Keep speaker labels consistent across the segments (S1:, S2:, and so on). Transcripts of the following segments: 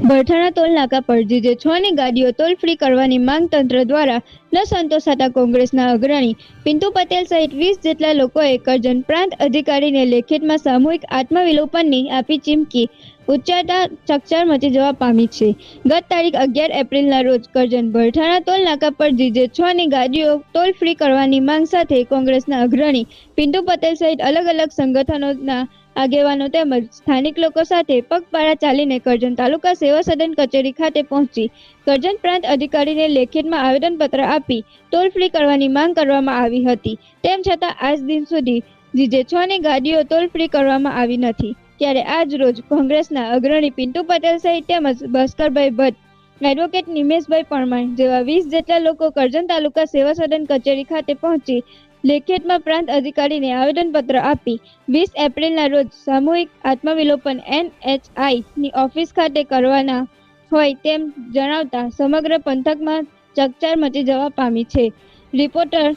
S1: Bharthana toll નાકા પર છ ની ગાડીઓ ટોલ ફ્રી કરવાની માંગ તંત્ર દ્વારા ન સંતોષાતા કોંગ્રેસના અગ્રણી પિન્તુ પટેલ સહિત વીસ જેટલા લોકોએ કરજણ પ્રાંત અધિકારીને લેખિતમાં સામૂહિક આત્મવિલોપનની આપી ચીમકી. ઉચ્ચારતા ચકચાર મચી જવા પામી છે. ગત તારીખ અગિયાર એપ્રિલના રોજ કરજણ ભરઠાણા ટોલ નાકા પર જીજે છ ની ગાડીઓ ટોલ ફ્રી કરવાની માંગ સાથે કોંગ્રેસના અગ્રણી પિન્ટુ પટેલ સહિત અલગ અલગ સંગઠનોના આગેવાનો તેમજ સ્થાનિક લોકો સાથે પગપાળા ચાલીને કરજણ તાલુકા સેવા સદન કચેરી ખાતે પહોંચી કરજણ પ્રાંત અધિકારીને લેખિતમાં આવેદનપત્ર આપી ટોલ ફ્રી કરવાની માંગ કરવામાં આવી હતી. તેમ છતાં આજ દિન સુધી જીજે છ ની ગાડીઓ ટોલ ફ્રી કરવામાં આવી નથી. ત્યારે આજ રોજ કોંગ્રેસના અગ્રણી પિન્ટુ પટેલ સહિત તેમજ ભાસ્કરભાઈ ભટ્ટ એડવોકેટ નિમેશભાઈ પરમાર જેવા વીસ જેટલા લોકો કરજણ તાલુકા સેવા સદન કચેરી ખાતે પહોંચી લેખિતમાં પ્રાંત અધિકારીને આવેદનપત્ર આપી વીસ એપ્રિલના રોજ સામૂહિક આત્મવિલોપન એનએચઆઈની ઓફિસ ખાતે કરવાના હોય તેમ જણાવતા સમગ્ર પંથકમાં ચકચાર મચી જવા પામી છે. રિપોર્ટર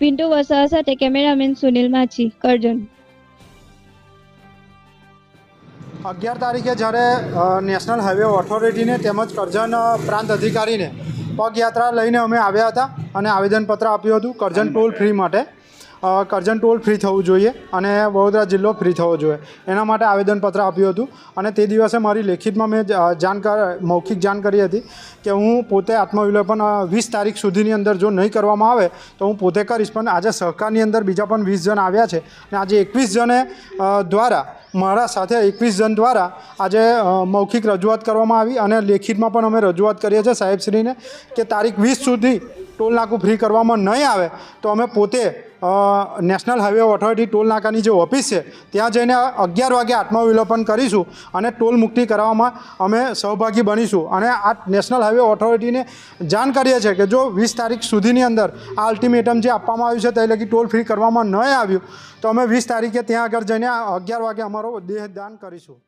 S1: પિન્ટુ વસાવા સાથે કેમેરામેન સુનિલ માછી, કરજણ.
S2: અગિયાર તારીખે જ્યારે નેશનલ હાઈવે ઓથોરિટીને તેમજ કરજણ પ્રાંત અધિકારીને પગયાત્રા લઈને અમે આવ્યા હતા અને આવેદનપત્ર આપ્યું હતું કરજણ ટોલ ફ્રી માટે. કરજણ ટોલ ફ્રી થવું જોઈએ અને વડોદરા જિલ્લો ફ્રી થવો જોઈએ. એના માટે આવેદનપત્ર આપ્યું હતું અને તે દિવસે મારી લેખિતમાં મેં જાણકાર, મૌખિક જાણ કરી હતી કે હું પોતે આત્મવિલોપન વીસ તારીખ સુધીની અંદર જો નહીં કરવામાં આવે તો હું પોતે કરીશ. પણ આજે સહકારની અંદર બીજા પણ વીસ જણ આવ્યા છે અને આજે એકવીસ જણે દ્વારા, મારા સાથે એકવીસ જણ દ્વારા આજે મૌખિક રજૂઆત કરવામાં આવી અને લેખિતમાં પણ અમે રજૂઆત કરીએ છીએ સાહેબશ્રીને કે તારીખ વીસ સુધી ટોલ નાકું ફ્રી કરવામાં નહીં આવે, તો અમે પોતે નેશનલ હાઈવે ઓથોરિટી ટોલ નાકાની જે ઓફિસ છે, ત્યાં જઈને અગિયાર વાગે આત્મવિલોપન કરીશું અને ટોલ મુક્તિ કરાવવામાં અમે સહભાગી બનીશું. અને આ નેશનલ હાઈવે ઓથોરિટીને જાણ કરીએ છીએ કે જો વીસ તારીખ સુધીની અંદર આ અલ્ટિમેટમ જે આપવામાં આવ્યું છે તે લગી ટોલ ફ્રી કરવામાં નહીં આવ્યું, તો અમે વીસ તારીખે ત્યાં આગળ જઈને અગિયાર વાગે અમારો દેહદાન કરીશું.